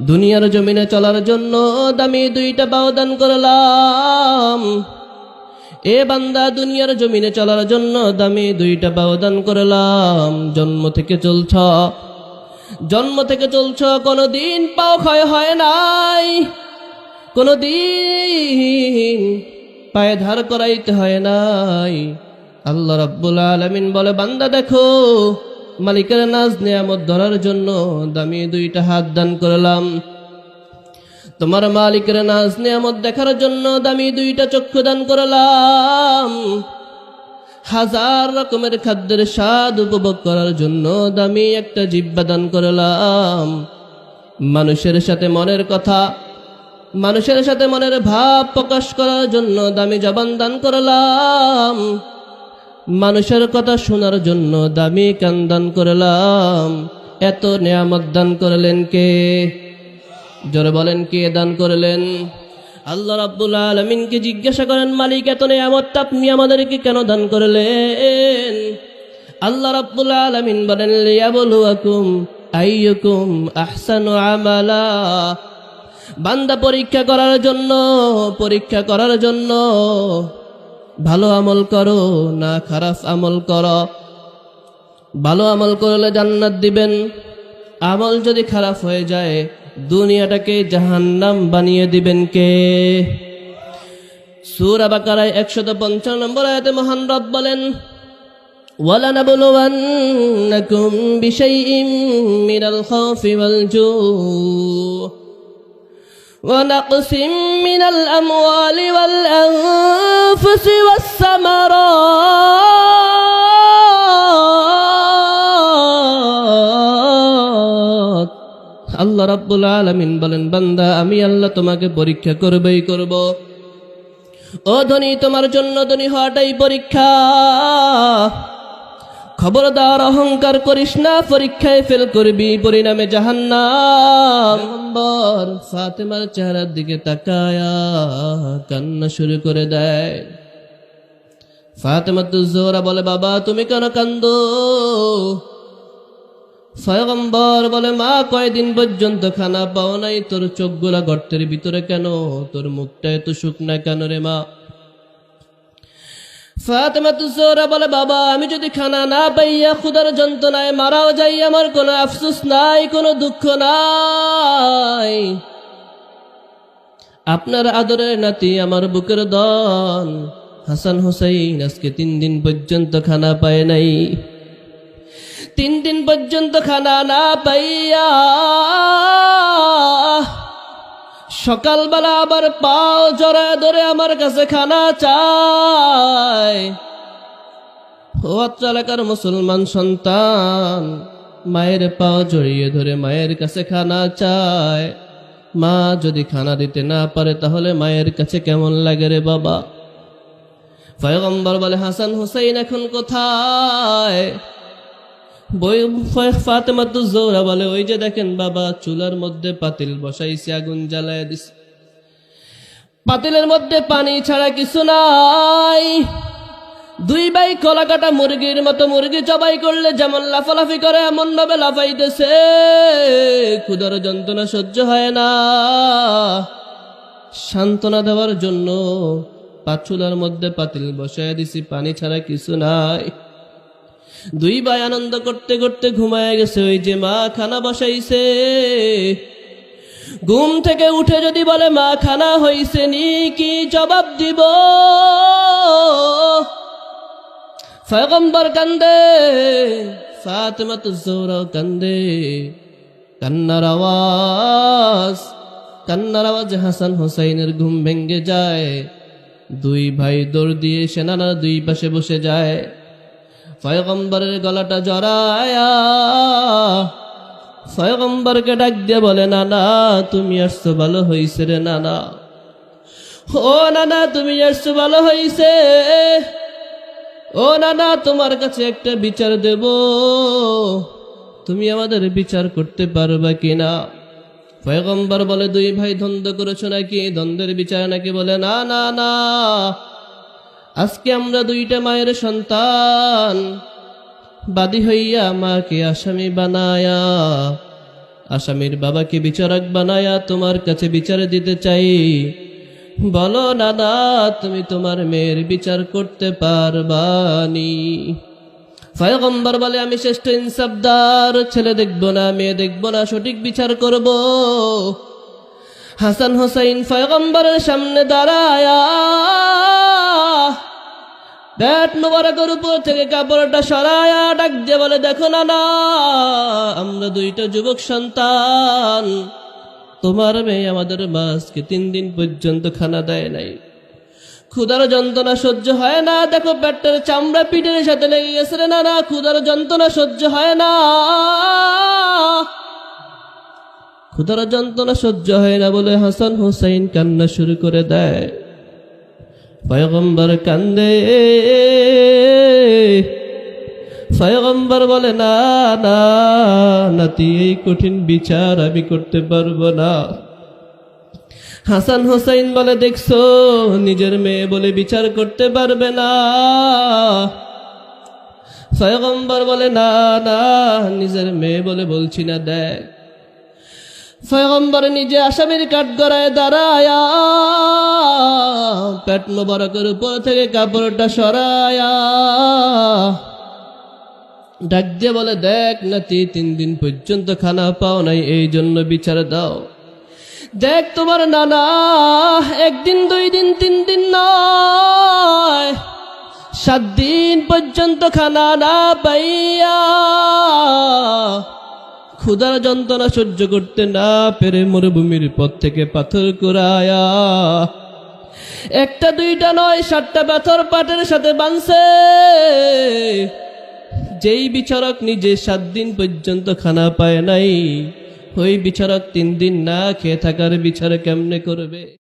দুনিয়ার জমিনে চলার জন্য দামি দুইটা পাও দান করলাম। এ বান্দা দুনিয়ার জমিনে চলার জন্য দামি দুইটা পাও দান করলাম। জন্ম থেকে চলছ, জন্ম থেকে চলছ কোনো দিন পাও ক্ষয় হয় নাই। কোনো দিন পায়ে ধার করাইতে হয় নাই। আল্লাহ রাব্বুল আলামিন বলে, বান্দা দেখো মালিকের নাজ নিয়ামত ধরার জন্য দামি দুইটা হাত দান করলাম। তোমার মালিকের নাজ নিয়ামত দেখার জন্য দামি দুইটা চক্ষু দান করলাম। হাজার রকমের খাদ্যের স্বাদ উপভোগ করার জন্য দামি একটা জিব্বা দান করলাম। মানুষের সাথে মনের কথা, মানুষের সাথে মনের ভাব প্রকাশ করার জন্য দামি জবান দান করলাম। মানুষের কথা শোনার জন্য দামি কান দান করলাম। এত নিয়ামত দান করলেন কে? জোরে বলেন, কে দান করলেন? আল্লাহ রাব্বুল আলমিনকে জিজ্ঞাসা করেন, মালিক, এত নিয়ামত আপনি আমাদেরকে কেন দান করলেন? আল্লাহ রাব্বুল আলমিন বলেন, লিয়াবলুয়াকুম আইয়ুকুম আহসানু আমালা। বান্দা পরীক্ষা করার জন্য, পরীক্ষা করার জন্য ভালো আমল করো না খারাপ আমল করো ভালো আমল করলে জান্নাত দিবেন আমল যদি খারাপ হয়ে যায় দুনিয়াটাকে জাহান্নাম বানিয়ে দিবেন কে সুরা বাকারায় একশত পঞ্চান্ন নম্বর আয়াতে মহান রব বলেন ولنبلونكم بشيء من الخوف والجوع ونقص من الأموال والأنفس والثمرات আল্লাহ রাব্বুল আলামিন বলেন বান্দা আমি আল্লাহ তোমাকে পরীক্ষা করবেই করব ও ধনী তোমার জন্য ধনী হওয়াটাই পরীক্ষা খবরদার অহংকার করিস না, পরীক্ষায় ফেল করবি, পরিণামে জাহান্নাম। নম্বর ফাতেমার চেহারার দিকে তাকায়া কান্না শুরু করে দেয়। ফাতেমা জোরা বলে, বাবা, তুমি কেন কান্দো ফয়গম্বর বলে, মা, কয়দিন পর্যন্ত খানা পাও নাই? তোর চোখগুলা গর্তের ভিতরে কেন? তোর মুখটা এত শুকনা কেন রে মা? ফাতেমা তুসোরা বলে, বাবা, আমি যদি খানা না পাইয়া খুদার যন্ত্রণায় মারাও যাই, আমার কোনো আফসোস নাই, কোনো দুঃখ নাই। আপনার আদরের নাতি আমার বুকের দন হাসান হোসাইন আজকে তিন দিন পর্যন্ত খানা পায় নাই। তিন দিন পর্যন্ত খানা না পাইয়া সকালবেলা আবার পাও জড়ায় ধরে আমার কাছে খানা চায়। মুসলমান সন্তান, মায়ের পাও জড়িয়ে ধরে মায়ের কাছে খানা চায়। মা যদি খানা দিতে না পারে তাহলে মায়ের কাছে কেমন লাগে রে বাবা? পয়গম্বর বলে, হাসান হুসাইন এখন কোথায়? বই ফাতেমা তো জোরা বলে, ওই যে দেখেন বাবা, চুলার মধ্যে পাতিল বসাইছে, আগুন জ্বালায় দিছে। পাতিলের মধ্যে পানি ছাড়া কিছু নাই। দুই ভাই কলা কাটা মুরগির মতো, মুরগি জবাই করলে যেমন লাফালাফি করে, এমন ভাবে লাফাইতেছে। ক্ষুদার যন্ত্রণা সহ্য হয় না। সান্ত্বনা দেওয়ার জন্য পাচুলার মধ্যে পাতিল বসায় দিছি, পানি ছাড়া কিছু নাই। দুই ভাই আনন্দ করতে করতে ঘুমায় গেছে, ওই যে মা খানা বসাইছে। ঘুম থেকে উঠে যদি বলে, মা খানা হইছে নি, কি জবাব দিব? ফয়গম্বর কান্দে ফাতেমা তো জোরাও কান্দে। কান্নার আওয়াজ, কান্নার আওয়াজে হাসান হোসাইনের ঘুম ভেঙ্গে যায়। দুই ভাই দৌড় দিয়ে সেনানা দুই পাশে বসে যায়। ফয়গম্বরের গলাটা জড়ায়া ফয়গম্বরকে ডাক দিয়ে বলে, নানা, তুমি আসছো, ভালো হইছে রে নানা। ও নানা, তুমি আসছো, ভালো হইছে। ও নানা, তোমার কাছে একটা বিচার দেব। তুমি আমাদের বিচার করতে পারবা কিনা? পয়গম্বর বলে, দুই ভাই দ্বন্দ্ব করেছ নাকি? দ্বন্দ্বের বিচার নাকি? বলে, না না না। আজকে আমরা দুইটা মায়ের সন্তান। বাদী হইয়া মাকে আসামি বানায়া, আসামির বাবাকে বিচারক বানায়া তোমার কাছে বিচার দিতে চাই। বলো, নানা, তুমি তোমার মেয়ের বিচার করতে পারবানি। ফয়গম্বর বলে, আমি শ্রেষ্ঠ ইনসাফদার, ছেলে দেখব না, মেয়ে দেখব না, সঠিক বিচার করব। হাসান হোসাইন ফয়গম্বরের সামনে দাঁড়ায়া ব্যাট মোবারকের উপর থেকে কাপড়টা সরায়া ডাক দিয়ে বলে, দেখো না না আমরা দুইটা যুবক সন্তান। তোমার মেয়ে আমাদের মাসকে তিন দিন পর্যন্ত খানা দেয় নাই। ক্ষুধার যন্ত্রণা সহ্য হয় না। দেখো পেটের চামড়া পিঠের সাথে লেগে গেছে রে না না ক্ষুধার যন্ত্রণা সহ্য হয় না। ক্ষুধার যন্ত্রণা সহ্য হয় না বলে হাসান হোসাইন কান্না শুরু করে দেয়। পয়গম্বর কান্দে। পয়গম্বর বলে, না না, নাতি, এই কঠিন বিচার আমি করতে পারব না। হাসান হোসাইন বলে, দেখছ, নিজের মেয়ে বলে বিচার করতে পারবে না। পয়গম্বর বলে, না না, নিজের মেয়ে বলে বলছি না, দেখ। পয়গম্বর নিজে আসামির কাঠ গড়ায় দাঁড়ায়া, পেট মোবারকের উপর থেকে কাপড়টা সরায়া। ডাক দিয়ে বলে, দেখ নাতি, তিন দিন পর্যন্ত খানা পাও নাই, এই জন্য বিচার দাও। দেখ তোমার নানা, একদিন, দুই দিন, তিন দিন নয়, সাত দিন পর্যন্ত খানা না পাইয়া ক্ষুধার যন্ত্রণা সহ্য করতে না পেরে মরুভূমির পথ থেকে পাথর কুড়ায়া। একটা, দুইটা, নয়, সাতটা পাথর পাটের সাথে বানছে। যেই বিচারক নিজে সাত দিন পর্যন্ত খানা পায় নাই, ওই বিচারক তিন দিন না খেয়ে থাকার বিচার কেমনে করবে?